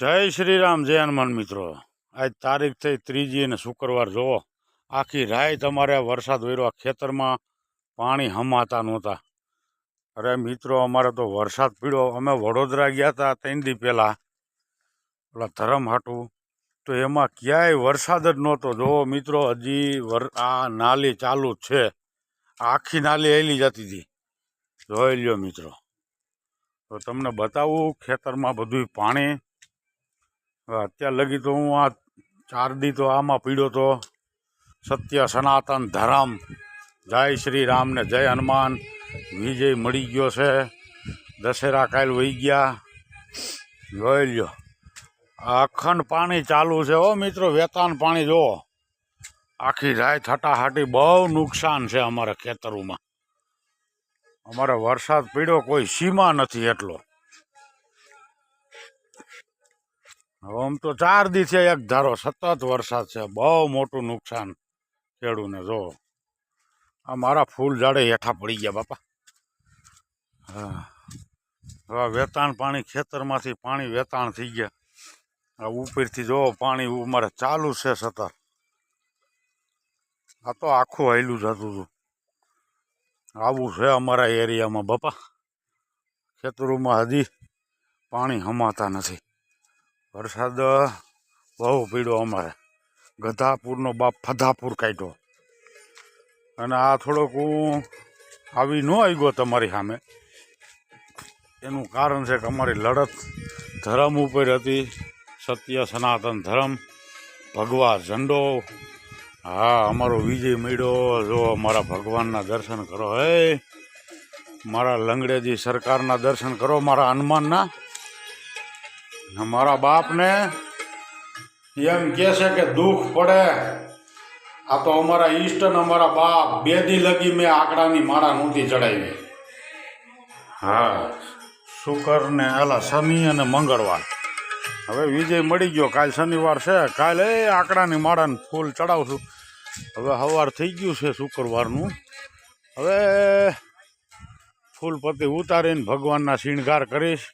જય શ્રી રામ, જય હનુમાન મિત્રો. આજ તારીખ થઈ ત્રીજી અને શુક્રવાર. જુઓ, આખી રાય તમારે વરસાદ વર્યો ખેતરમાં પાણી હમાતા નહોતા. અરે મિત્રો, અમારે તો વરસાદ પીડ્યો. અમે વડોદરા ગયા હતા ત્રણ દી પહેલાં. પેલા ધરમ હાટું. તો એમાં ક્યાંય વરસાદ જ નહોતો. જુઓ, મિત્રો, હજી વર, આ નાલી ચાલુ જ છે. આખી નાલી હેલી જતી હતી. જોઈ લ્યો મિત્રો. તો તમને બતાવું, ખેતરમાં બધું પાણી અત્યાર લગી તો હું આ ચાર દી તો આમાં પીડ્યો તો. સત્ય સનાતન ધર્મ. જય શ્રી રામ ને જય હનુમાન. વિજય મળી ગયો છે. દશેરા કાલ વહી ગયા. જોઈ લ્યો. અખંડ પાણી ચાલુ છે ઓ મિત્રો, વેતાન પાણી જુઓ. આખી રાય થટાહાટી બહુ નુકસાન છે અમારા ખેતરોમાં. અમારે વરસાદ પીડ્યો કોઈ સીમા નથી એટલો. આમ તો ચાર દિવસે એક ધારો સતત વરસાદ છે, બહુ મોટું નુકસાન ખેડૂને, જો. આ મારા ફૂલ ઝાડે હેઠા પડી ગયા, બાપા. હા. હવે વેતાણ પાણી ખેતરમાંથી પાણી વેતાણ થઈ ગયા. આ ઉપરથી જો પાણી અમારે ચાલુ છે સતત. આ તો આખું હૈલું જતું હતું આવું છે અમારા એરિયામાં, બાપા. ખેતરોમાં હજી પાણી હમાતા નથી. વરસાદ બહુ પીડ્યો અમારે. ગધાપુરનો બાપ ફધાપુર કાઢ્યો. અને આ થોડોક હું આવી ન આવી ગયો તમારી સામે. એનું કારણ છે કે અમારી લડત ધર્મ ઉપર હતી. સત્ય સનાતન ધર્મ, ભગવા ઝંડો. હા, અમારો વિજય મળ્યો. જો અમારા ભગવાનના દર્શન કરો. હે, મારા લંગડેજી સરકારના દર્શન કરો, મારા હનુમાનના. મારા બાપને એમ કહે છે કે દુઃખ પડે. આ તો અમારા ઈષ્ટ ને અમારા બાપ બે દી લગી મેં આંકડાની માળા નહોતી ચડાવી. હા, શુકર ને એલા શનિ અને મંગળવાર. હવે વિજય મળી ગયો, કાલ શનિવાર છે. કાલે આંકડાની માળાને ફૂલ ચડાવશું હવે સવાર થઈ ગયું છે શુક્રવારનું. હવે ફૂલ પતિ ઉતારીને ભગવાનના શિણગાર કરીશ.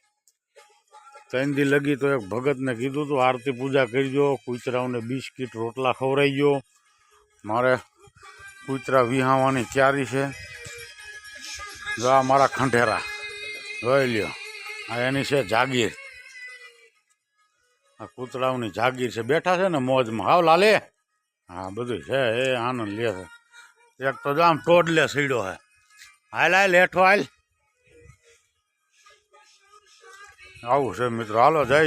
ત્રણ દી લગી તો એક ભગતને કીધું હતું આરતી પૂજા કરજો, કૂતરાઓને બિસ્કીટ, રોટલા ખવડાવી ગયો મારે કૂતરા વિહાવાની તૈયારી છે. જો આ મારા ખંઢેરા, જોઈ લ્યો, આ એની છે જાગીર. આ કૂતરાઓની જાગીર છે. બેઠા છે ને મોજમાં. હાવ લાલે? હા, બધું છે. એ આનંદ લે છે. એક તો જામ ટોડલે સીડો હે હાલ હાલ, હેઠો હાલ. આવું છે મિત્રો. હાલો જય